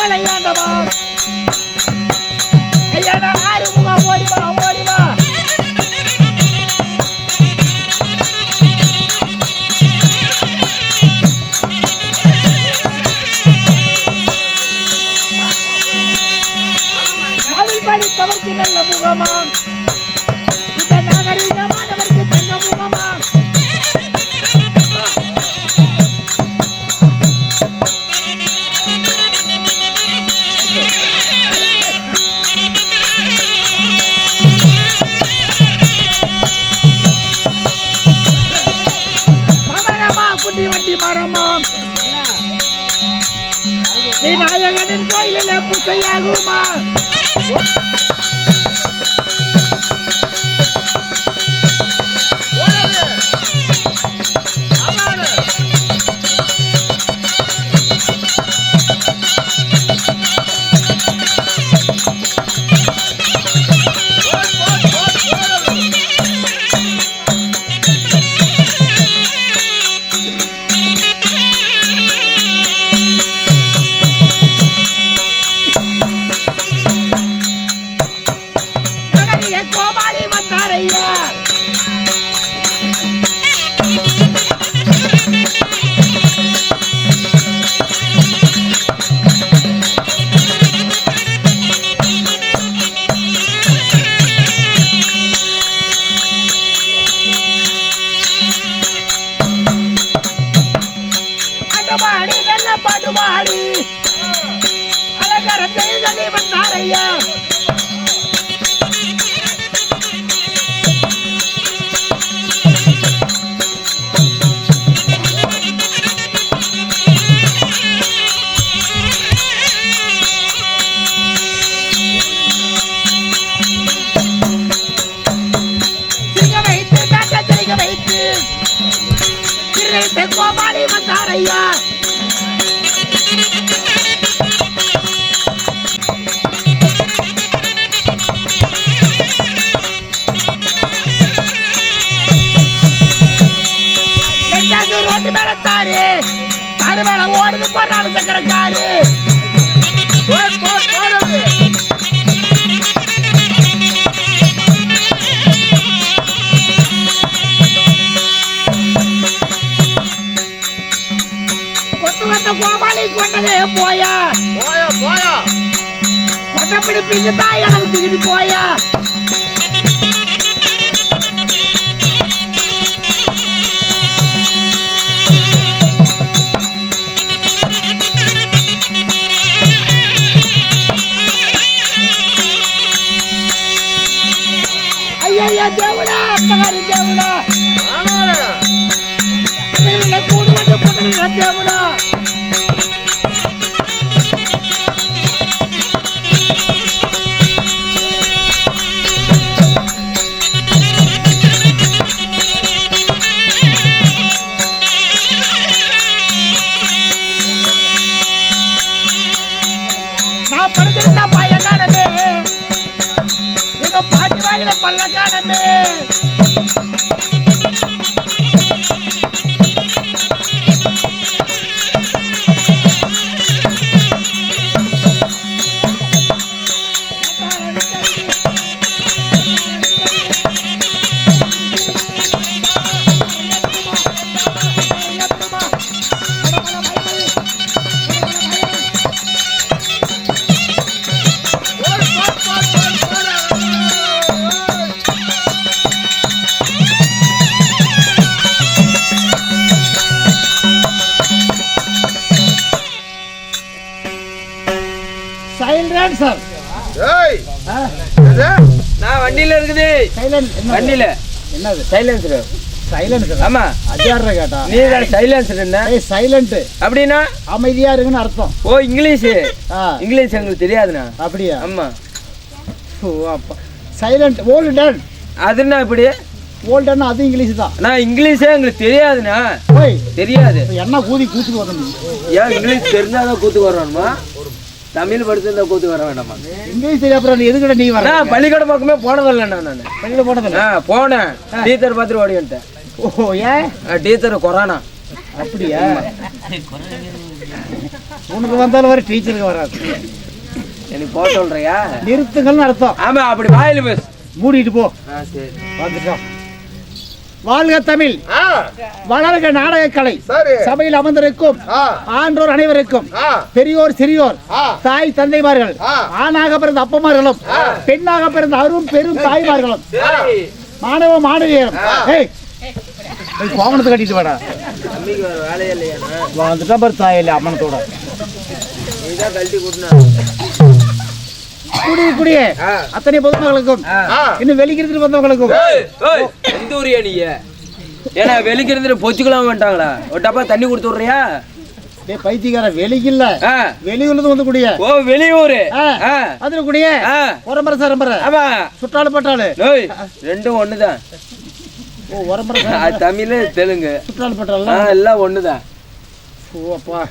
快来一样的吧。தாரு மேல ஓடுது சக்கரக்காரு கொண்டு வந்த கோபாலி கொண்டதே போயா. போயா போயா. கொண்டப்படி பிஞ்சு தாய் எனக்கு போயா. பல்ல சைல்ட் சார் ஏய்? நான் வண்டியில இருக்குது. சைலண்ட் வண்டியில. என்னது? சைலன்சர் சைலண்ட் ஆமா. அஜார கேட்டா. நீ தான் சைலன்சர் என்ன? ஏய் சைலண்ட் அப்படின்னா? அமைதியா இருக்குன்னு அர்த்தம். ஓ இங்கிலீஷ். ஆ. இங்கிலீஷ் எங்களுக்கு தெரியாதுண்ணா. அப்படியா? ஆமா. ஓ அப்பா. சைலண்ட் ஓல்டன் அதுன்னா இப்படி? ஓல்டன் அது இங்கிலீஷ் தான். நான் இங்கிலீஷே எங்களுக்கு தெரியாதுண்ணா. ஓய். தெரியாது. என்ன கூதி கூத்துக்கு வரணும் ஏன் இங்கிலீஷ் தெரிஞ்சாதான் கூத்து வரணுமா? தமிழ் படிச்சிருந்தா கூத்து வர வேண்டாமா? இங்கிலீஷ் தெரியா அப்புறம் நீ எதுக்கிட்ட நீ வர? நான் பள்ளிக்கூடம் பக்கமே போனதில்லைண்ணா நான். வெளியில போனதில்ல? ஆ போனேன். டீச்சர் பார்த்துட்டு ஓடி வந்துட்டேன். ஓ ஏன்? Teacher corona. அப்படியா? உனக்கு வந்தாலும் வர டீச்சருக்கு வராது. எனக்கு போக சொல்றியா? நிறுத்துங்கள்னு அர்த்தம். ஆமா அப்படி வாயில பேசு. மூடிட்டு போ. ஆ சரி. வந்துட்டோம் வாழ்க தமிழ். வளர்க நாடக கலை சபையில் அமர்ந்திருக்கும் ஆன்றோர் அனைவருக்கும் பெரியோர் சிறியோர் தாய் தந்தைமார்கள். ஆணாக பிறந்த அப்பமார்களும் பெண்ணாக பிறந்த அரும் பெரும் தாய்மார்களும். மாணவ மாணவியரும். கோவணத்தை கட்டிட்டு வாடா. வந்துட்டா பாரு தாயில்லை அம்மனத்தோட குடி குடியே. அத்தனை பொதுமக்களுக்கும். இன்னும் வெளிக்கிறது ஏய், எந்த ஊரியா நீங்க ஏன்னா வெளிக்கு இருந்துட்டு பொச்சுக்கலாம் வந்துட்டாங்களா? ஒரு டப்பா தண்ணி கொடுத்து விட்றியா? டேய் பைத்தியக்கார வெளியில்ல. ஆ. வெளியூர்ல வந்து கூடிய. ஓ வெளியூரு. ஆ. ஆ. அதுல கூடிய. ஆ. உரம்பர சரம்பர ஆமா. சுட்டாளு பட்டாளு ஓய் ரெண்டும் ஒண்ணுதான். ஓ உரம்பர தமிழ் தெலுங்கு. சுட்டாளு பட்டாளா எல்லாம் ஒண்ணுதான். ஓ அப்பா.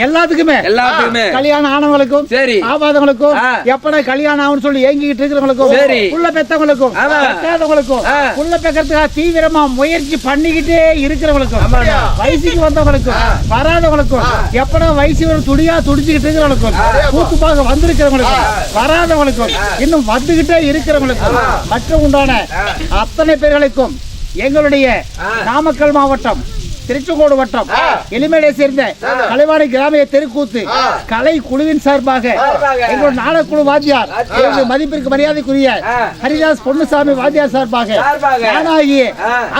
எல்லாத்துக்குமே. எல்லாத்துக்குமே. கல்யாணம் ஆனவங்களுக்கும் சரி. ஆபாதவங்களுக்கும். எப்படா கல்யாணம் ஆகும்னு சொல்லி ஏங்கிட்டு இருக்கிறவங்களுக்கும் சரி. உள்ள பெத்தவங்களுக்கும் ஆ. உள்ள பெக்கிறதுக்காக தீவிரமா முயற்சி பண்ணிக்கிட்டே இருக்கிறவங்களுக்கும். வயசுக்கு வந்தவங்களுக்கும் வராதவங்களுக்கும் எப்படா வயசு வரும் துடியா துடிச்சுக்கிட்டு இருக்கிறவங்களுக்கும் கூத்து பார்க்க வந்திருக்கிறவங்களுக்கும் வராதவங்களுக்கும் இன்னும் வந்துகிட்டே இருக்கிறவங்களுக்கும் மற்றும் உண்டான அத்தனை பேர்களுக்கும் எங்களுடைய நாமக்கல் மாவட்டம் திருச்செங்கோடு வட்டம் எளிமையை சேர்ந்த கலைவாணி கிராமிய தெருக்கூத்து கலை குழுவின் சார்பாக சார்பாக. எங்களோட நாடக்குழு வாத்தியார். எங்களுடைய மதிப்பிற்கு மரியாதைக்குரிய. ஹரிதாஸ் பொன்னுசாமி வாத்தியார் சார்பாக. நானாகிய.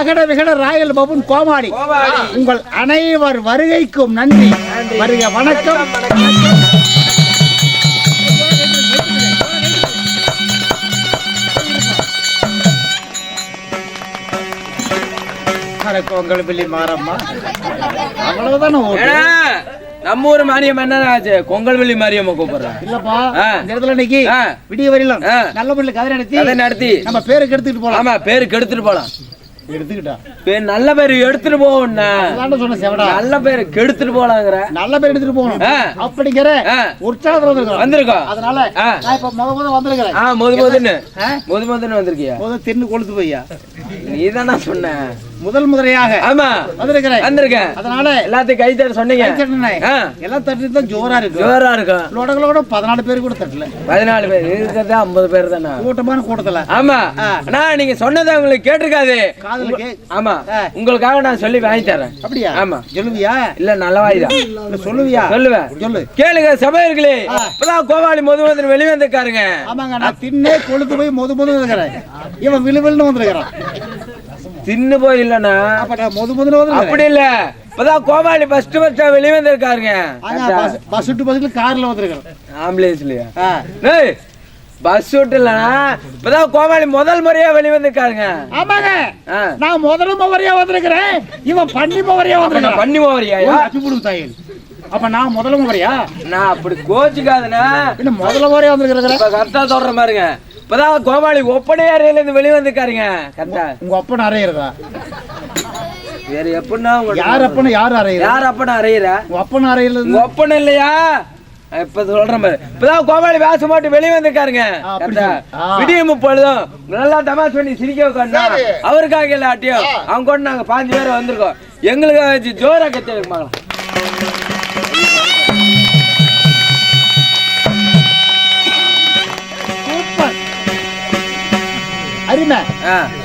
அகட விகட ராயல் பபுன் கோமாடி கோமாளி. உங்கள் அனைவர் வருகைக்கும் நன்றி வருக வணக்கம் உங்கள் பிள்ளை மாறம்மா. அவ்வளவுதானே நம்ம ஊர் மாரியம் என்ன ஆச்சு கொங்கல்வெளி மாரியம்மா கூப்பிடுறேன் இல்லப்பா. இந்த இடத்துல இன்னைக்கு. விடிய வரையிலும். நல்ல முறையில் கதை நடத்தி கதை நடத்தி. நம்ம பேருக்கு எடுத்துக்கிட்டு போலாம். ஆமா பேரு கெடுத்துட்டு போலாம். எடுத்துக்கிட்டா? பேர் நல்ல பேர் எடுத்துட்டு செவடா. நல்ல பேர் கெடுத்துட்டு போலாங்கிற. நல்ல பேர் எடுத்துட்டு போகணும். அப்படிங்கிற. உற்சாகத்துல வந்திருக்கோம் வந்திருக்கோம். அதனால. நான் இப்ப முத முத வந்திருக்கிறேன். முது முதுன்னு? முது முதுன்னு வந்திருக்கியா? முத தின்னு கொளுத்து போய்யா. நீ தானே சொன்ன. முதல் முதலையாக ஆமா. வந்திருக்கிறேன். வந்திருக்கேன். அதனால எல்லாத்தையும் கை தட்ட சொன்னீங்க. எல்லாம் தான் ஜோரா இருக்கு. ஜோரா இருக்கும் லோடகளோட பதினாலு பேர் கூட தட்டல பதினாலு பேர். இருக்கிறதே ஐம்பது பேர் தானே? கூட்டமான கூட்டத்துல. ஆமா. ஆ. அண்ணா நீங்க சொன்னதை உங்களுக்கு கேட்டிருக்காது. ஆமா. உங்களுக்காக நான் சொல்லி வாங்கி தரேன். அப்படியா? ஆமா. சொல்லுவியா? இல்ல நல்ல வாய்தான் சொல்லுவியா? சொல்லுவேன். சொல்லு. கேளுங்க இப்பதான் கோவாளி முது வந்து வெளியே வந்திருக்காருங்க. ஆமாங்க நான் தின்னே கொழுத்து போய் முது முது இருக்கிறேன் இவன் விழுவில்னு வந்திருக்கிறான். தின்னு போய் நான் முது வந்து அப்படி இல்ல. இப்பதான் கோவாளி ஃபர்ஸ்ட் ஃபர்ஸ்ட் வெளியே வந்திருக்காருங்க பஸ் விட்டு பஸ்ல கார்ல வந்திருக்கிறேன் ஆம்புலன்ஸ்லயா. ஏய் பஸ் விட்டு இல்லண்ணா. இப்பதான் கோவாளி முதல் முறையா வெளியே வந்திருக்காருங்க ஆமாங்க. நான் முதல்ல மவரியா வந்திருக்கிறேன். இவன் பண்ணி நான் வந்திருக்கான். பண்ணி போறியா அச்சுப்புடு தாயில் அப்ப நான் முதல்ல மவரியா நான் அப்படி கோச்சுக்காதுண்ணா. என்ன முதல்ல மவரியா வந்திருக்கிறேன் கரெக்டா சொல்ற பாருங்க. இப்பதான் கோமாளி ஒப்பனை அறையில இருந்து வெளியே வந்திருக்காருங்க. கரெக்டா? உங்க அப்பன் அறையிறதா? வேற எப்படின்னா உங்க யார் அப்பனு யார் அறையிற யார் அப்பன அறையிற? உங்க அப்பன் அறையில உங்க ஒப்பனை இல்லையா? இப்ப சொல்றேன் பாரு இப்பதான் கோமாளி வேஷம் போட்டு வெளியே வந்திருக்காருங்க. ஆ, அப்படி கரெக்டா? சொல்லு. ஆ. விடிய முப்பொழுதும் நல்லா தமாஷ் பண்ணி சிரிக்க உட்காந்தா அவருக்காக இல்லாட்டியும் அவங்க கூட நாங்க பாஞ்சு பேர் வந்திருக்கோம். எங்களுக்கு ஜோரா கத்தி அருமை.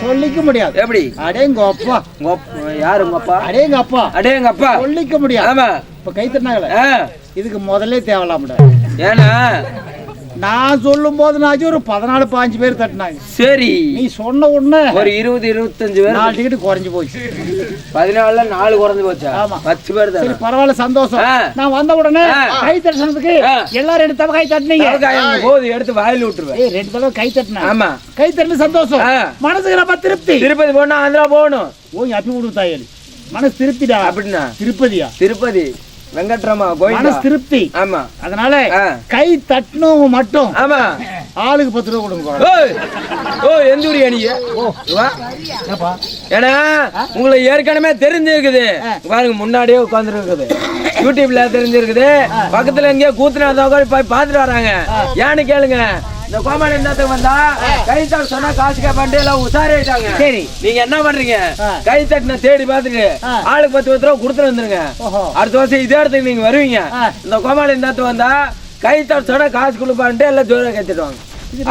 சொல்லிக்க முடியாது. எப்படி? அடேங்க அப்பா. உங்க அப்பா- யாரு உங்க அப்பா? அடேங்க அப்பா. சொல்லிக்க முடியாது. ஆமா. இப்ப கை தட்டினாங்களே இதுக்கு முதல்ல தேவலாம்டா. ஏன்னா நான் சொல்லும் போது நான் ஒரு பதினாலு பாஞ்சு பேர் தட்டினாங்க. சரி. நீ சொன்ன உடனே ஒரு இருபது இருபத்தஞ்சு பேர் நாலு டிக்கெட் குறைஞ்சு போச்சு. பதினாலுல நாலு குறைஞ்சு போச்சா? ஆமா. பத்து பேர் சரி பரவாயில்ல சந்தோஷம். நான் வந்த உடனே. கை தட்டினதுக்கு. எல்லாரும் ரெண்டு தடவை கை தட்டினீங்க. போது எடுத்து வாயில விட்டுருவேன். ரெண்டு தடவை கை தட்டின. ஆமா. கை தட்டின சந்தோஷம். மனசுக்கு நம்ம திருப்தி. திருப்பதி போனா ஆந்திரா போகணும். ஓய் அப்பி விடு தாயலி மனசு திருப்திடா? அப்படின்னா? திருப்பதியா? திருப்பதி. வெங்கட்ராமா கோயில் மனசு திருப்தி. ஆமா. அதனால. கை தட்டினவங்க மட்டும் ஆமா. ஆளுக்கு பத்து ரூபா கொடுங்க ஓ எந்த ஊர். என்னப்பா? ஏன்னா உங்களை ஏற்கனவே தெரிஞ்சிருக்குது. பாருங்க முன்னாடியே உட்கார்ந்து இருக்குது யூடியூப்ல தெரிஞ்சிருக்குது பக்கத்துல எங்கேயோ கூத்துனா போய் பார்த்துட்டு வராங்க. ஏன்னு கேளுங்க. இந்த கோமாளி என்னத்துக்கு வந்தா? கை தட்ட சொன்னா காசு கேப்பான்ட்டு எல்லாம் உசாரிட்டாங்க. சரி. நீங்க என்ன பண்றீங்க. கை தட்டின தேடி பார்த்துட்டு ஆ. ஆளுக்கு பத்து பத்து ரூபா கொடுத்துட்டு வந்துருங்க. அடுத்த வருஷம் இதே இடத்துக்கு நீங்க வருவீங்க. இந்த கோமாளி என்னத்து வந்தா? கை தட்ட சொன்னா காசு கொடுப்பான்ட்டு எல்லாம் ஜோரம் கத்திடுவாங்க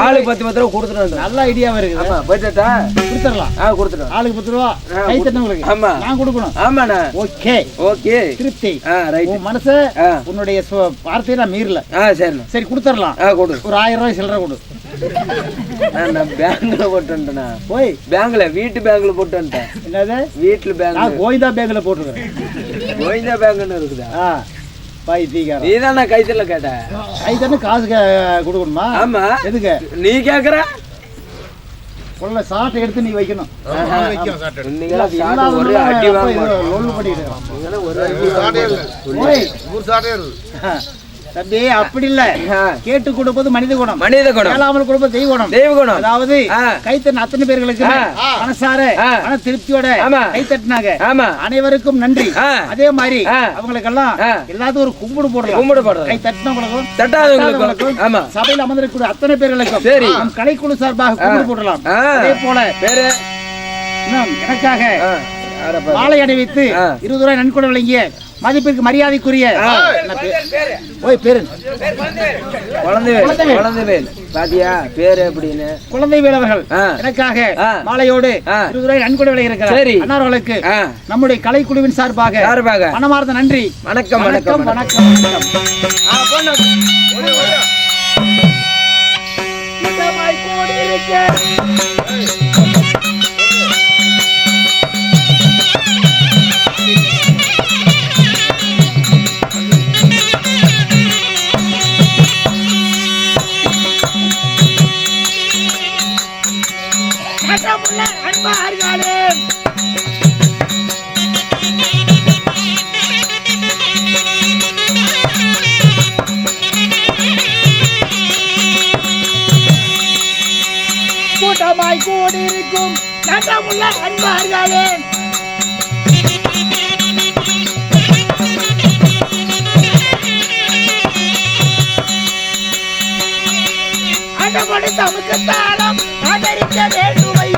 ஆளுக்கு பத்து பத்து ரூபா வந்துருங்க நல்ல ஐடியாவா இருக்குது ஆமா போயிட்டா கொடுத்துடலாம். ஆ கொடுத்துட்டோம் ஆளுக்கு பத்து ரூபா கை கொடு. தட்டினவங்களுக்கு ஆமா. நான் கொடுக்கணும். ஆமாண்ணா. ஓகே. ஓகே. திருப்தி. ஆ ரைட் உன் மனசு. உன்னுடைய வார்த்தையை நான் மீறல. ஆ சரிண்ணா. சரி கொடுத்துடலாம். ஆ கொடு. ஒரு ஆயிரம் ரூபாய் சில்லறை கொடு. நான் பேங்க்ல போட்டு வந்துட்டேண்ணா. போய். பேங்க்ல வீட்டு பேங்க்ல போட்டு வந்துட்டேன். என்னது? வீட்டுல நான் பேங்க் கோவிந்தா பேங்க்ல போட்டுருக்கேன் கோவிந்தா பேங்க்னு இருக்குதா? தீக்காரம் நீ தான் நான் கைத்துல கேட்ட. கை தட்டு காசு கே- கொடுக்கணுமா? ஆமா. எதுக்கு? நீ கேக்குற? உள்ள சாட்டை எடுத்து நீ வைக்கணும். சாப்பிட்டு இல்லாதவங்க ஒரே அடி தம்பி அப்படி இல்ல. கேட்டு கொடுப்பது மனித குணம் மனித குணம் கேளாமல் கொடுப்பது தெய்வ குணம் தெய்வ குணம் அதாவது ஆ. கைத்தட்டின அத்தனை பேர்களுக்கு. மனசார. மன திருப்தியோட. கைத்தட்டினாங்க ஆமா அனைவருக்கும் நன்றி. அதே மாதிரி ஆ. அவங்களுக்கெல்லாம் ஆ. எல்லாத்துக்கும் ஒரு கும்பிடு போடலாம் கும்பிடு போடுறது கை தட்டினவங்களுக்கும் தட்டாதவங்களுக்கும் ஆமா சபையில் அமர்ந்திருக்கூடிய அத்தனை பேர்களுக்கும் சரி. நம் கலைக்குழு சார்பாக கும்பிடு போடலாம். அதே போல இன்னும் எனக்காக. மாலை அணிவித்து. இருபது ரூபாய் நன்கொடை வழங்கிய மதிப்பிற்கு மரியாதைக்குரிய ஆ. என்ன பேர்? ஓய் பேரு குழந்தைவேல். குழந்தைவேல் பாத்தியா பேரு எப்படின்னு குழந்தை வேலவர்கள். எனக்காக. மாலையோடு. இருபது ரூபாய் நன்கொடை வழங்கியிருக்கிறார் சரி. அன்னார்களுக்கு நம்முடைய கலைக்குழுவின் சார்பாக சார்பாக மனமார்ந்த நன்றி வணக்கம் வணக்கம் வணக்கம் வணக்கம் வணக்கம் கூட்டமாய் கூடியிருக்க சட்டமுள்ள அன்பார்களே கூட்டமாய் கூடியிருக்கும் சட்டமுள்ள அன்பார்களே. அடமொழி தமக்கு தாளம் ஆதரிக்க வேண்டுமை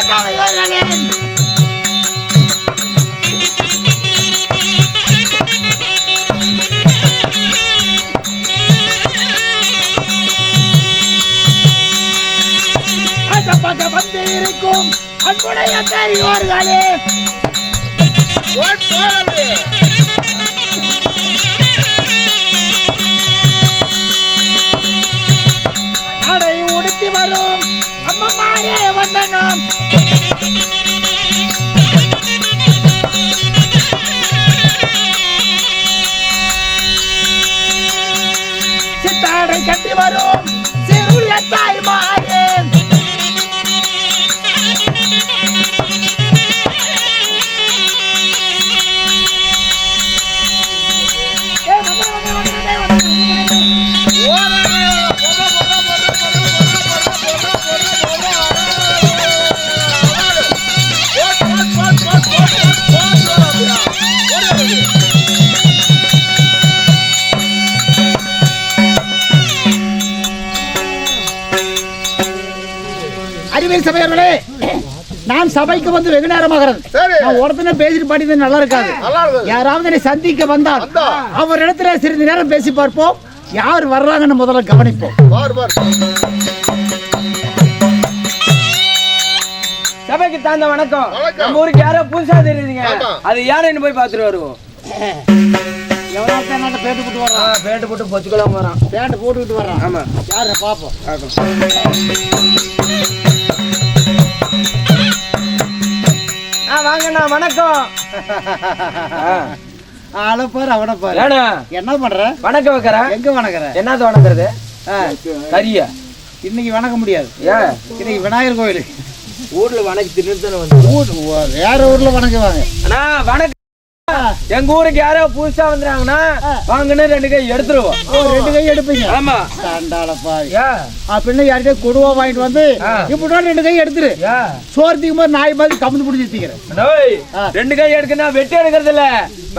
குணமுள்ள கலைஞர்களே அந்த பக்கம் அன்புடைய பெரியோர்களே Música அறிவியல் சபையர்களே நான் சபைக்கு வந்து வெகு நேரமாகிறது. நான் உடனே பேசிட்டு பாடி நல்லா இருக்காது. யாராவது என்னை சந்திக்க வந்தால் வந்தா. அவரிடத்துல சிறிது நேரம் பேசி பார்ப்போம். யார் வர்றாங்கன்னு முதல்ல கவனிப்போம். சபைக்கு தாழ்ந்த வணக்கம். நம்ம ஊருக்கு யாரோ புதுசா தெரியுதுங்க. அது யாருன்னு போய் பார்த்துட்டு வருவோம். எவ்வளோ பேண்ட் போட்டு ஆ, வர்றான்? பேண்ட் போட்டு பொச்சுக்கலாம் போறான் பேண்ட் போட்டுக்கிட்டு வர்றான். ஆமா. யாரு பாப்போம். ஆ வாங்கண்ணா வணக்கம். ஆ, ஆளை பாரு அவனை பாரு. ஏண்ணா. என்ன பண்ற? வணக்கம் வைக்கிறேன் எங்க வணங்குற என்னது வணங்குறது கரியா இன்னைக்கு வணங்க முடியாது. ஏன் இன்னைக்கு விநாயகர் கோயில் ஊர்ல வணக்கி தின்னு வந்து வேற ஊர்ல வணங்குவாங்க அண்ணா வணக்கம். எங்க ஊருக்கு யாரோ புதுசா வந்துறாங்கன்னா வாங்கன்னு ரெண்டு கை எடுத்துருவோம். ரெண்டு கை எடுப்பீங்க. ஆமா. ஏன் அப்படின்னு யார்கிட்டயே கொடுவா வாங்கிட்டு வந்து. இப்படி ரெண்டு கை எடுத்துரு. ஏன் சோர்த்திக்கும் போது நாய் மாதிரி கமுந்து பிடிச்சி வச்சுக்கிறேன். ரெண்டு கை எடுக்கணும் வெட்டி எடுக்கிறது இல்ல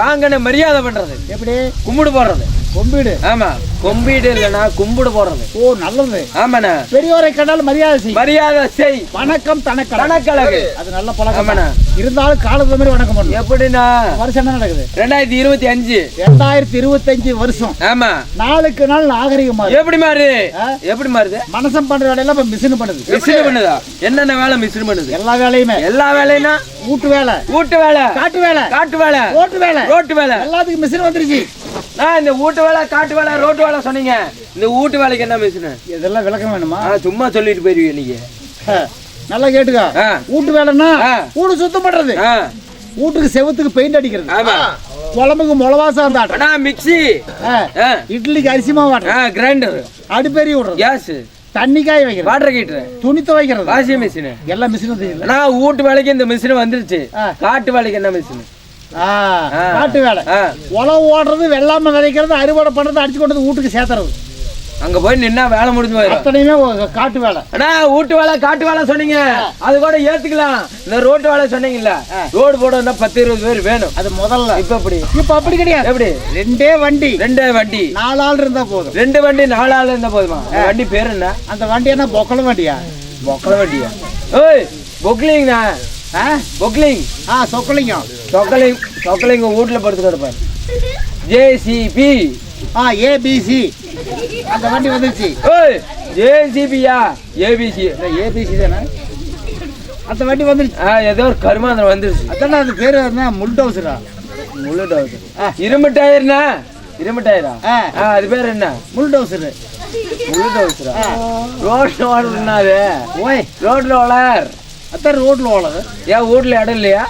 வாங்கன்னு மரியாதை பண்றது. எப்படி? கும்பிடு போடுறது. கொம்பிடு. ஆமா கொம்பிடு இல்லைன்னா கும்பிடு போடுறது ஓ நல்லது. ஆமாண்ணா. பெரியோரை கண்டால் மரியாதை செய். மரியாதை செய். வணக்கம் தனக்கடை கணக்கழகு அது நல்ல பழக்கம் ஆமாண்ணா. இருந்தாலும் காலத்து மாதிரி வணக்கம் பண்ணணும். எப்படிண்ணா? வருஷம் என்ன நடக்குது? ரெண்டாயிரத்தி இருபத்தி அஞ்சு. ரெண்டாயிரத்தி இருபத்தஞ்சு வருஷம். ஆமா. நாளுக்கு நாள் நாகரிகம் எப்படி மாறுது? ஆ? எப்படி மாறுது? மனசம் பண்ற வேலையெல்லாம் இப்ப மிஷின் பண்ணுது. மிஸ்ரு பண்ணுதா? என்னென்ன வேலை மிஸ்ரு பண்ணுது? எல்லா வேலையுமே. எல்லா வேலைன்னா? வீட்டு வேலை. வீட்டு வேலை. காட்டு வேலை. காட்டு வேலை. ரோட்டு வேலை. ரோட்டு வேலை. எல்லாத்துக்கும் மிஷின் வந்துருச்சு. நான் இந்த வீட்டு வேலை காட்டு வேலை ரோட்டு வேலை சொன்னீங்க. இந்த வீட்டு வேலைக்கு என்ன மிஷினு இதெல்லாம் விளக்கம் வேணுமா? சும்மா சொல்லிட்டு போயிருவீங்க நீங்க. நல்லா கேட்டுக்க. வீட்டு வேலைன்னா. வீடு சுத்தம் பண்றது. வீட்டுக்கு செவத்துக்கு பெயிண்ட் அடிக்கிறது. குழம்புக்கு அண்ணா மிக்ஸி. ஆ. இட்லிக்கு அரிசி ஆ கிரைண்டர் அடுப்பெறி விடுறது. கேஸ் தண்ணி காய வைக்கிறது. வாட்டர் ஹீட்டர் துணி துவைக்கிறது. வாஷிங் மிஷின் எல்லாம் மிஷின் வந்துருச்சு அண்ணா வீட்டு வேலைக்கு இந்த மிஷின் வந்துருச்சு. காட்டு வேலைக்கு என்ன மிஷின். காட்டு வேலை. உழவு ஓடுறது வெள்ளாமை விதைக்கிறது அறுவடை பண்றது அடிச்சு கொண்டு வந்து வீட்டுக்கு சேர்த்துறது. அங்க போய் நின்னா வேலை முடிஞ்சு போயிடும். அத்தனையுமே காட்டு வேலை. அண்ணா வீட்டு வேலை காட்டு வேலை சொன்னீங்க. அது கூட ஏத்துக்கலாம். இந்த ரோட்டு வேலை சொன்னீங்கல்ல. ரோடு போடணும்னா பத்து இருபது பேர் வேணும். அது முதல்ல. இப்ப எப்படி? இப்ப அப்படி கிடையாது. எப்படி? ரெண்டே வண்டி. ரெண்டு வண்டி. நாலு ஆள் இருந்தா போதும். ரெண்டு வண்டி நாலு ஆள் இருந்தா போதுமா? வண்டி பேர் என்ன? அந்த வண்டி என்ன பொக்கல வண்டியா? பொக்கல வண்டியா? ஓய் பொக்லிங்ண்ணா. ஆ? பொக்லிங். ஆ சொக்கலிங்கம். சொக்கலிங் சொக்கலிங் உங்க வீட்டுல படுத்து கிடப்பாரு ஜேசிபி ஆ ஏபிசி அந்த வண்டி வந்துருச்சு. ஓய் ஜேசிபியா ஏபிசி ஏபிசி தானே? அந்த வண்டி வந்துருச்சு. ஆ ஏதோ ஒரு கருமாந்திரம் வந்துருச்சு. அதான் அது பேரு என்ன? முல்டோசரா முள்ளு டவுசர் இரும்பு டயர்னா? இரும்பு டயரா? ஆ. அது பேர் என்ன? முள்ளு டவுசரா ஆ. ரோட்ல ஓடுறா அது? ஓய். ரோட்ல ஓலர் அதான் ரோட்ல ஓடுது ஏன் வீட்ல இடம் இல்லையா?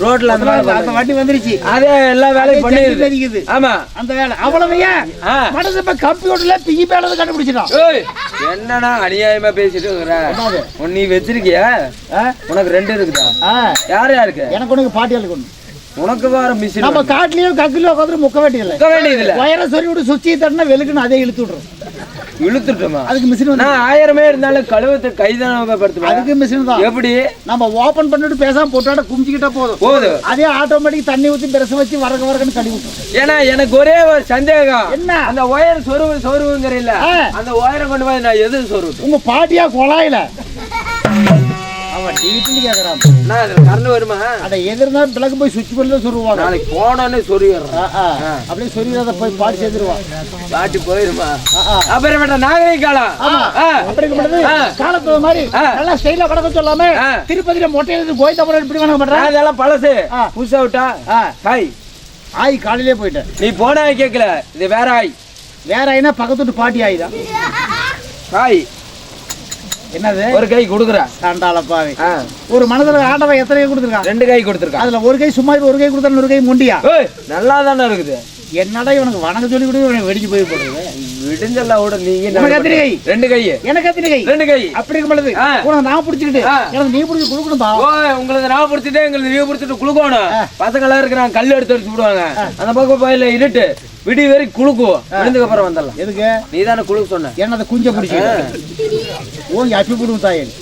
ரோட்ல அந்த வண்டி வந்துருச்சு. அதே எல்லா வேலையும் தெரிக்குது ஆமா. அந்த வேலை. அவ்வளவு ஏன் ஆ. மனசு இப்ப கம்ப்யூட்டர்ல பிங்கி பேலது கண்டுபிடிச்சிட்டான். ஏய் என்னடா அநியாயமா பேசிட்டு இருக்கிற? நீ வச்சிருக்கியா? உனக்கு ரெண்டு இருக்குதா? யார் யாருக்கு? எனக்கு உனக்கு பாட்டியால் கொண்டு உனக்கு வேற மிஷின் நம்ம காட்டுலயும் கக்கிலயும் உட்காந்து முக்க வேண்டியதில்லை. இருக்க வேண்டியதுல வயரை சொல்லி விட்டு சுச்சி தட்டினா வெளுக்குன்னு அதே இழுத்து விடுறோம் இழுத்துட்டோமா? அதுக்கு மிஷின் வந்து நான் ஆயிரமே இருந்தாலும் கழுவத்தை கைதானப்படுத்துவேன். அதுக்கு மிஷின் தான். எப்படி? நம்ம ஓபன் பண்ணிட்டு பேசாம போட்டாட குமிச்சிக்கிட்டா போதும். போதும். அதே ஆட்டோமேட்டிக் தண்ணி ஊத்தி பிரச வச்சு வரக வரகன்னு கழுவி ஏன்னா எனக்கு ஒரே ஒரு சந்தேகம். என்ன? அந்த ஒயர் சொருவு சொருவுங்கிறீல்ல ஆ. அந்த ஒயரை கொண்டு போய் நான் எது சொருவு உங்க பாட்டியா குழாயில? அவன் நான் அதுல கரண்ட் வருமா? அட எதிர்னா பிளக்கு போய் சுவிட்ச் பண்ணி தான் சொல்லுவாங்க. நாளைக்கு போனோன்னு ஆ. அப்படியே சொல்லிடாத போய் பாடி சேர்ந்துருவான் பாட்டி போயிருமா. அப்புறமேட்ட நாகரிக காலம். காலத்துல மாதிரி. நல்லா ஸ்டைலா படக்க சொல்லாம. திருப்பதியில மொட்டையில இருந்து கோயந்தபுரம் இப்படி வேணாம் பண்றேன் அதெல்லாம் பழசு. புதுசா விட்டா. ஹாய். ஆய் காலையிலே போயிட்டேன். நீ போனா கேட்கல இது வேற ஆய். வேற என்ன பக்கத்து பாட்டி ஆயிதான். ஹாய். என்னது? ஒரு கை கொடுக்குற. சாண்டால பாவி ஆ. ஒரு மனதுல ஆண்டவன் எத்தனை கை கொடுத்துருக்கான்? ரெண்டு கை கொடுத்துருக்கான். அதுல ஒரு கை சும்மா ஒரு கை கொடுத்தா ஒரு கை முண்டியா? நல்லா தானே இருக்குது. என்னடா இவனுக்கு வணங்க சொல்லி கூட இவனை வெடிச்சு போய் போடுறது? விடுஞ்செல்லாம் விட நீங்க என்ன கை? ரெண்டு கை எனக்கு எத்தனை கை? ரெண்டு கை. அப்படி இருக்கும் பொழுது. உனக்கு நான் பிடிச்சிக்கிட்டு. எனக்கு நீ பிடிச்சி கொடுக்கணும் தான் உங்களுக்கு நான் பிடிச்சிட்டு எங்களுக்கு நீ பிடிச்சிட்டு குளுக்கணும் ஆ. பசங்க எல்லாம் இருக்கிறாங்க கல் எடுத்து அடிச்சு விடுவாங்க. அந்த பக்கம் போயில இருட்டு. விடி வரைக்கும் குளுக்குவோம் விழுந்ததுக்கு அப்புறம் வந்துடலாம். எதுக்கு? நீ தானே குளுக்க சொன்ன. என்னதை குஞ்ச பிடிச்சி உன் அப்பி போடுவோம் தாயல்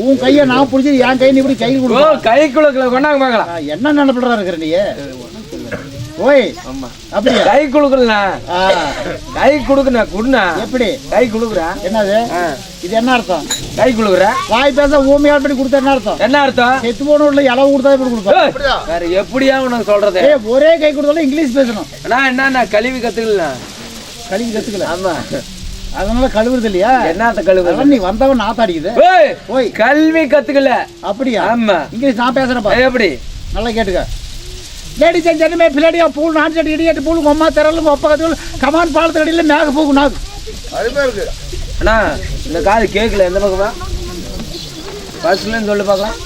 உன் கையை நான் பிடிச்சி என் கை நீ இப்படி கை கொடுக்கும் கை குளுக்கல கொண்டாங்க பார்க்கலாம். என்ன நினைப்படா இருக்கிற நீ? ஓய் ஆமா. அப்படியா? கை குளுக்கலண்ணா ஆ, கை குடுக்குண்ணா குடுண்ணா. எப்படி? கை குளுக்குறா என்னது? ஆ. இது என்ன அர்த்தம்? கை குளுக்குற வாய் பேச ஊமையால் பண்ணி கொடுத்தா என்ன அர்த்தம்? என்ன அர்த்தம்? செத்து போன உள்ள இளவு கொடுத்தா இப்படி அப்படியா? வேற எப்படியா உனக்கு சொல்றது? ஒரே கை கொடுத்தாலும் இங்கிலீஷ் பேசணும். நான் என்னண்ணா கழுவி கத்துக்கலாம் கழுவி கத்துக்கல. ஆமா. அதனால கழுவுறது இல்லையா? என்னத்த கழுவு அதெல்லாம் நீ வந்தவன் நாத்தாடிக்குது ஓய். கல்வி கத்துக்கல. அப்படியா? ஆமா. இங்கிலீஷ் நான் பேசுறேன்ப்பா ஏய், எப்படி? நல்லா கேட்டுக்க. லேடிஸ் அண்ட் ஜென்மே பிள்ளைடியா பூல் நான் செடி இடியாட்டு பூல் உங்க அம்மா தெரலும் ஒப்ப கத்துகள் கமான் பாலத்து அடியில் மேக போகும் நாக்கு அருமையா இருக்கு. அண்ணா இந்த காது கேட்கல எந்த பக்கமா ஃபர்ஸ்ட்ல சொல்லு பார்க்கலாம்.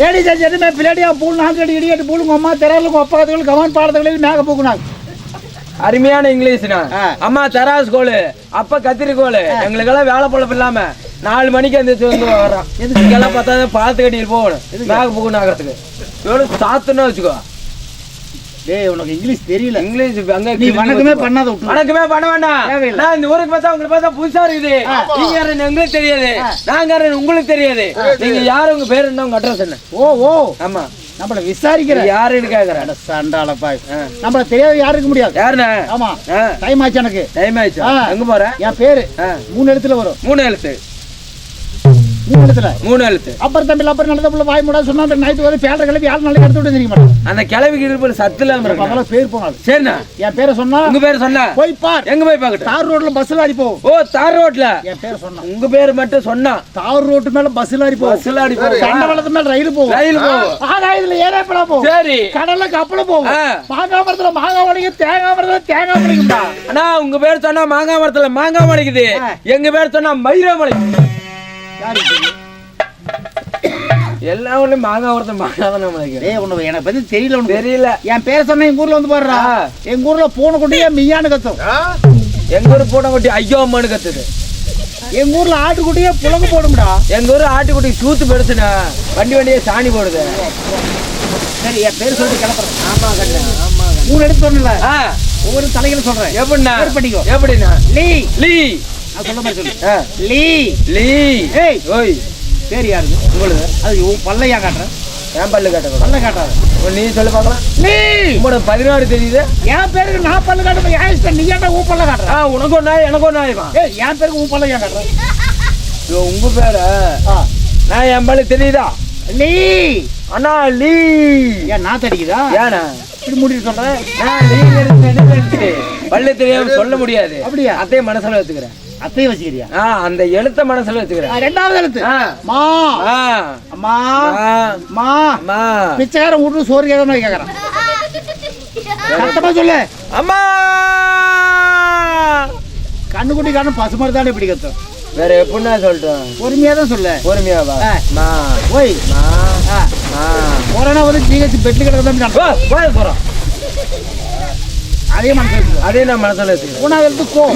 லேடிஸ் அண்ட் ஜென்மே பிள்ளைடியா பூல் நான் செடி இடியாட்டு பூல் உங்க அம்மா தெரலும் ஒப்ப கத்துகள் கமான் பாலத்து அடியில் மேக போகும் நாக்கு அருமையான இங்கிலீஷ்ண்ணா. அம்மா தராஸ் கோலு அப்ப கத்திரிக்கோலு. எங்களுக்கெல்லாம் வேலை பொழப்பு இல்லாம நாலு மணிக்கு அந்த வந்து வர்றோம் இதுக்கெல்லாம் பார்த்தா பாத்து கட்டிட்டு போகணும் மேக போகணும் ஆகிறதுக்கு எவ்வளவு சாத்துன்னு வச்சுக்கோ. டேய் உனக்கு இங்கிலீஷ் தெரியல. இங்கிலீஷ் அங்க நீ வணக்கமே பண்ணாத விட்டு வணக்கமே பண்ண வேண்டாம். நான் இந்த ஊருக்கு பார்த்தா உங்களுக்கு பார்த்தா புதுசா இருக்குது. நீங்க யாருன்னு எங்களுக்கு தெரியாது. நாங்க யாருன்னு உங்களுக்கு தெரியாது. நீங்க யாரு உங்க பேர் என்ன உங்க அட்ரஸ் என்ன? ஓ ஓ. ஆமா. நம்மள விசாரிக்கிற. யாருன்னு கேக்குறேன். அட சண்டாளப்பா ஆ. நம்மள தெரியாத யாருக்கு முடியாது. யாருண்ணே? ஆமா. ஆ, டைம் ஆச்சு எனக்கு. டைம் ஆயிடுச்சு ஆ. எங்க போற? என் பேரு ஆ, மூணு எழுத்துல வரும். மூணு எழுத்து. மூணு எழுத்துல. மூணு எழுத்து. அப்புறம் தம்பி அப்புறம் நல்ல புள்ள வாய் மூடா சொன்னா நைட்டு வந்து பேர கிளம்பி யாரும் நாளைக்கு எடுத்து விட்டு தெரியுமா அந்த கிளவிக்கு இருப்பு சத்து இல்லாம இருக்கு அதெல்லாம் பேர் போனாலும் சரிண்ணா. என் பேரை சொன்னா உங்க பேர் சொன்னா? போய் பார். எங்க போய் பாக்கட்டும் தார் ரோட்ல பஸ்ல போகும் ஓ தார் ரோட்ல? என் பேரை சொன்னா. உங்க பேர் மட்டும் சொன்னா. தார் ரோட்டு மேல பஸ்ல அடி போகும் பஸ்ல சண்டவளத்து மேல ரயில் போகும் ரயில் போகும் ஆகாயத்துல ஏரோப்ளா போகும் சரி. கடல்ல கப்பலும் போகும் ஆ. மாங்காய் மரத்துல மாங்காய் உடைக்கும் தேங்காய் மரத்துல தேங்காய் உடைக்கும்டா. அண்ணா உங்க பேர் சொன்னா மாங்காய் மரத்துல மாங்காய் மலைக்குது ஆ. எங்க பேர் சொன்னா மயிரா இது? எல்லா ஊர்லயும் மாங்காய் மரத்துல மாங்காய் தான் மலைக்குது டேய் உனக்கு எனக்கு பத்தி தெரியல உனக்கு. தெரியல. என் பேரை சொன்னா எங்க ஊர்ல வந்து பாடுறா. எங்க ஊர்ல பூனை குட்டியே மிய்யான்னு கத்தும். ஆ? எங்க ஊர் பூனை கொட்டி ஐயோ அம்மானு கத்துது. எங்க ஊர்ல ஆட்டுக்குட்டியே புலகு போடும்டா. எங்க ஊர் ஆட்டுக்குட்டி சூத்து பெருசுண்ணா வண்டி வண்டியே சாணி போடுது. சரி என் பேர் சொல்லிட்டு கிளப்புறேன். ஆமா கண்ணா ஆமா மூணு எடுத்து சொன்னல ஒவ்வொரு தலைகளை சொல்றேன். எப்படிண்ணா? பேர் பண்ணிக்கோ. எப்படிண்ணா? லீ. லீ. சொல்ல மாதிரி சொல்லு. ஆ, லீ. லீ. ஏய். ஓய். பேர் யாருக்கு உங்களுக்கு அது உன் பல்லையா காட்டுறேன் ஏன் பல்லு கட்ட பல்ல காட்டாத. நீ சொல்லு பார்க்கலாம். லீ. உங்களோட பதினாறு தெரியுது. என் பேருக்கு நான் பல்ல காட்டுறேன் ஏன் இஷ்டம்? நீ ஏன்டா உன் பல்ல காட்டுற? ஆ உனக்கு ஒன்றா எனக்கு ஒன்றா ஆயிரும் ஏய் என் பேருக்கு உன் பல்ல ஏன் காட்டுறேன் ஐயோ, உங்க பேர? நான் என் பல்லு தெரியுதா? லீ. அண்ணா லீ. ஏன் நான் தடிக்குதா ஏண்ணா இப்படி மூடிட்டு சொல்றேன். நான் லீ பல்லு தெரியாம சொல்ல முடியாது. அப்படியா? அதையும் மனசுல வச்சுக்கிறேன். அத்தையும் வச்சுக்கிறியா? அந்த எழுத்த மனசுல வச்சுக்கிறேன். ரெண்டாவது எழுத்து. மா. அம்மா. மா. அம்மா. பிச்சைக்காரன் வீட்டு சோறு கேட்கணும் கேட்கறான். சத்தமா சொல்லு. அம்மா. கண்ணுக்குட்டி காணும் பசுமாரி தானே இப்படி கத்தும் வேற எப்படின்னா சொல்லிட்டோம். பொறுமையா தான் சொல்லு. ஆ. மா. ஓய். மா. ஆ, மா. கொரோனா வந்து ஜிஹெச் பெட்ல வா போறோம். அதே மனசு வச்சுக்கோ. அதே நான் மனசுல மூணாவது எழுத்து கோ.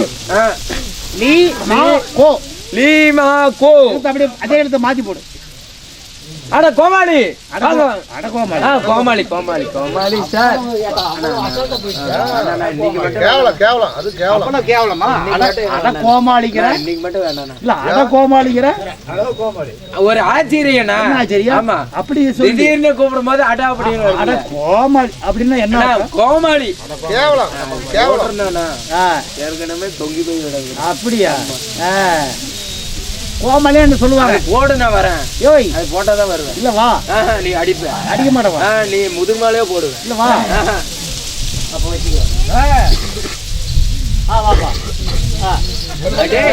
லீ மா கோ. லீ மா கோ. அதே எழுத்து மாத்தி போடு. அட கோமாளி. அட கோமாளி. ஆ கோமாளி கோமாளி கோமாளி சார். கேவலம் கேவலம் அது கேவலம். அப்பனா கேவலமா? அட அட கோமாளிக்கிற? இன்னைக்கு மட்டும் வேண்டாம் இல்ல அட கோமாளிக்கிற? ஒரு ஆச்சரியண்ணா. என்ன ஆச்சரியம்? ஆமா. அப்படி சொல்லி. திடீர்னு கூப்பிடும் போது அடா அப்படின்னு அட. கோமாளி அப்படின்னா என்ன? கோமாளி. கேவலம் கேவலம். ஏற்கனவே தொங்கி போய் அப்படியா? ஆ. கோமாளின்னு சொல்லுவாங்க. அது போடு நான் வரேன். யோய் அது போட்டாதான் வருவேன். இல்ல வா. நீ அடிப்ப. அடிக்க மாட்டவா ஆ, நீ முதுகுமாலே போடுவேன். இல்ல வா. ஆஹா. ஆ. ஆ வாப்பா ஆ.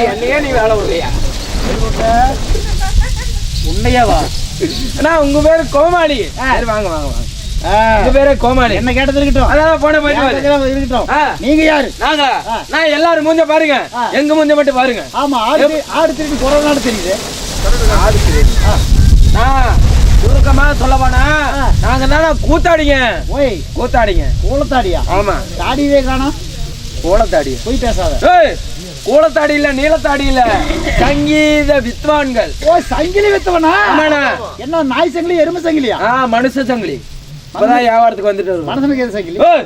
என்னையே நீ வேலை விடுறியா? உண்மையா வா. அண்ணா உங்க பேரு கோமாளி. சரி வாங்க வாங்க வாங்க. உங்க பேரு கோமாளி. என்ன கேட்டது இருக்கட்டும் அதான் போன போயிட்டு இருக்கட்டும். நீங்க யாரு? நாங்களா ஆ. நான் எல்லாரும் மூஞ்ச பாருங்க. ஆ. எங்க மூஞ்ச மட்டும் பாருங்க. ஆமா ஆடு ஆடு திருப்பி கொரோனான்னு தெரியுது. ஆ. நான் சுருக்கமா சொல்ல போனா. நாங்க தானே கூத்தாடிங்க. ஓய். கூத்தாடிங்க. கூலத்தாடியா? ஆமா. தாடியவே காணோம் கூலத்தாடி. போய் பேசாத. ஏய் கூலத்தாடி இல்ல நீலத்தாடி இல்ல. சங்கீத வித்வான்கள். ஓ சங்கிலி வித்தவனா? என்ன நாய் சங்கிலி எருமை சங்கிலியா? ஆ மனுஷ சங்கிலி. இப்பதான் வியாபாரத்துக்கு வந்துட்டு வருவோம் மனசனுக்கு எது ஏய்,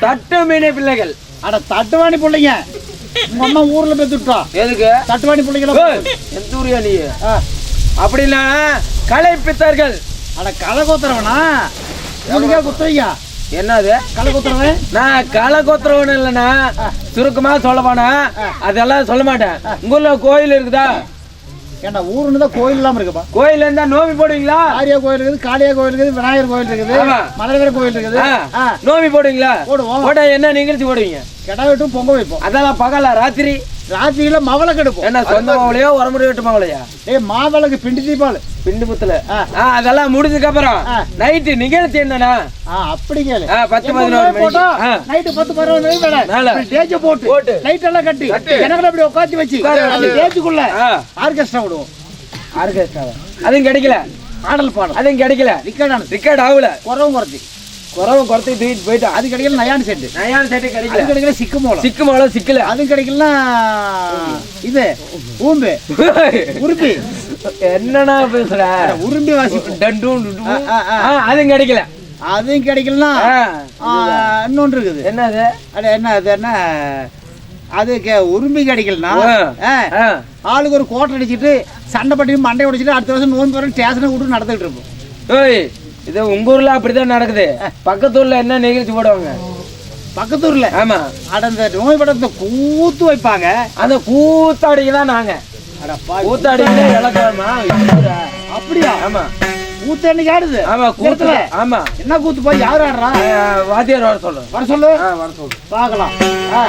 தட்டு மீனே பிள்ளைகள். அட தட்டுவாணி பிள்ளைங்க. உங்க அம்மா ஊர்ல பெத்துட்டா எதுக்கு? தட்டுவாணி பிள்ளைங்கள எந்த ஊரியா நீ? ஆ. அப்படின்னா கலை பித்தர்கள் அட களை கொத்துறவனா உனக்கே குத்துறீங்க? என்னது? களை குத்துறவன் நான் களை கொத்துறவன் இல்லைண்ணா சுருக்கமா சொல்ல போனா அதெல்லாம் சொல்ல மாட்டேன். உங்க ஊர்ல கோயில் இருக்குதா? ஏன்னா ஊருன்னு தான் கோயில் இல்லாம இருக்குப்பா. கோயில் இருந்தா நோம்பி போடுவீங்களா? ஆரியா கோயில் இருக்குது காளியா கோயில் இருக்குது விநாயகர் கோயில் இருக்குது. மலைவீர கோயில் இருக்குது. நோம்பி போடுவீங்களா? போடுவோம். போட்டா என்ன நிகழ்ச்சி போடுவீங்க? கெடா வெட்டும் பொங்க வைப்போம். அதெல்லாம் பகலா ராத்திரி? ராத்திரியில மவளை கெடுப்போம் என்ன சொந்த மாவுலையோ உரமுறை வெட்டு மாவுலையா ஏய் மாவிளக்கு பிண்டி தீபாவளி. பிண்டு புத்துல. அதெல்லாம் முடிஞ்சதுக்கு அப்புறம். நைட்டு நிகழ்ச்சி என்னன்னா அப்படி கேளு. பத்து பதினோரு. ஆ. நைட்டு பத்து பதினோரு மணி வேலை மேல. டேஜ போட்டு. லைட் எல்லாம் கட்டி. எனக்கு அப்படி உட்காந்து வச்சு அந்த வச்சு. டேஜுக்குள்ள ஆ, ஆர்கெஸ்ட்ரா விடுவோம். ஆர்கெஸ்ட்ராவா அதுவும் கிடைக்கல. பாடல் பாடல். அதுவும் கிடைக்கல. ரிக்கார்டானது டிக்கெட் ஆகல. குறவும் குறைச்சி குறவு குறைத்து தூக்கிட்டு போயிட்டான் அது கிடைக்கல நயான் செட்டு நயான் சைட்டு அது கிடைக்கல கிடைக்கல சிக்கு மூலம் சிக்கு மாலை சிக்கல. அது கிடைக்கலன்னா இது ஊம்பு உருப்பி என்னண்ணா பேசுற? உரும்பி வாசி. டண்டும் அதுவும் கிடைக்கல. அதுவும் கிடைக்கலன்னா இன்னொன்று இருக்குது. என்னது அது? என்ன அது என்ன? அது உரும்பி ஆ, ஆளுக்கு ஒரு கோட்டை அடிச்சிட்டு சண்டை பட்டி மண்டை உடைச்சிட்டு அடுத்த வருஷம் நோன்பு வர ஸ்டேஷனை விட்டு நடந்துகிட்டு இருப்போம். இது உங்க ஊர்ல அப்படிதான் நடக்குது. பக்கத்து ஊர்ல என்ன நிகழ்ச்சி போடுவாங்க? பக்கத்தூர்ல ஆமா. அட இந்த நோய் படத்தை கூத்து வைப்பாங்க. அந்த கூத்தாடிக்கு தான் நாங்க. கூத்தாடிக்கு இலக்கணமா அப்படியா? ஆமா. கூத்து என்னைக்கு ஆடுது? ஆமா கூத்துல ஆமா. என்ன கூத்து போய் யார் ஆடுறா? வாத்தியார் வர சொல்றேன் வர சொல்லு. வர சொல்றேன் பார்க்கலாம். ஆ.